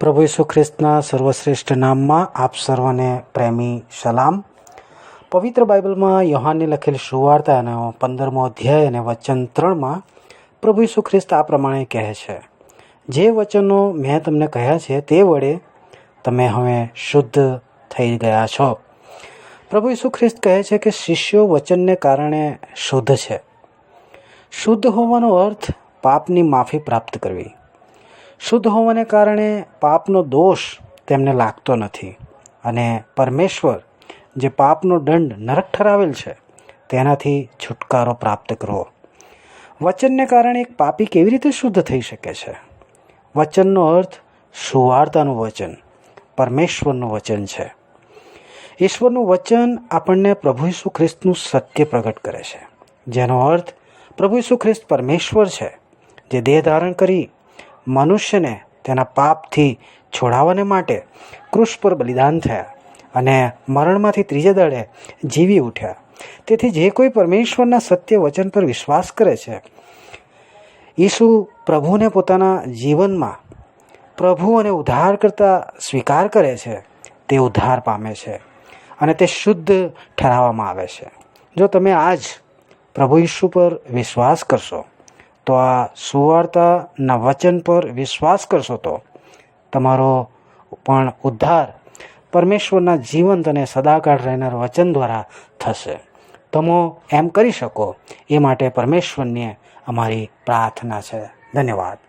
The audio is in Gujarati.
પ્રભુ ઈસુ ખ્રિસ્તના સર્વશ્રેષ્ઠ નામમાં આપ સર્વને પ્રેમી, સલામ. પવિત્ર બાઇબલમાં યોહાનને લખેલી સુવાર્તા અને પંદરમો અધ્યાય અને વચન ત્રણમાં પ્રભુ ઈસુ ખ્રિસ્ત આ પ્રમાણે કહે છે, જે વચનો મેં તમને કહ્યા છે તે વડે તમે હવે શુદ્ધ થઈ ગયા છો. પ્રભુ ઈસુ ખ્રિસ્ત કહે છે કે શિષ્યો વચનને કારણે શુદ્ધ છે. શુદ્ધ હોવાનો અર્થ પાપની માફી પ્રાપ્ત કરવી. શુદ્ધ હોવાને કારણે પાપનો દોષ તેમને લાગતો નથી. અને પરમેશ્વર, જે પાપનો દંડ નરક ઠરાવેલ છે, તેનાથી છુટકારો પ્રાપ્ત કરવો વચનને કારણે એક પાપી કેવી રીતે શુદ્ધ થઈ શકે છે? વચનનો અર્થ સુવાર્તાનું વચન, પરમેશ્વરનું વચન છે. ઈશ્વરનું વચન આપણને પ્રભુ ઈસુ ખ્રિસ્તનું સત્ય પ્રગટ કરે છે. જેનો અર્થ પ્રભુ ઈસુ ખ્રિસ્ત પરમેશ્વર છે, જે દેહ ધારણ કરી મનુષ્યને તેના પાપથી છોડાવવાને માટે કૃષ પર બલિદાન થયા અને મરણમાંથી ત્રીજે દળે જીવી ઉઠ્યા. તેથી જે કોઈ પરમેશ્વરના સત્ય વચન પર વિશ્વાસ કરે છે, ઈસુ પ્રભુને પોતાના જીવનમાં પ્રભુ અને ઉદ્ધાર કરતા સ્વીકાર કરે છે, તે ઉદ્ધાર પામે છે અને તે શુદ્ધ ઠરાવવામાં આવે છે. જો તમે આજ પ્રભુ ઈસુ પર વિશ્વાસ કરશો તો આ સુવાર્તાના વચન પર વિશ્વાસ કરશો તો તમારો પણ ઉદ્ધાર પરમેશ્વરના જીવંત અને સદાકાળ રહેનાર વચન દ્વારા થશે. તમે એમ કરી શકો, એ માટે પરમેશ્વરની અમારી પ્રાર્થના છે. ધન્યવાદ.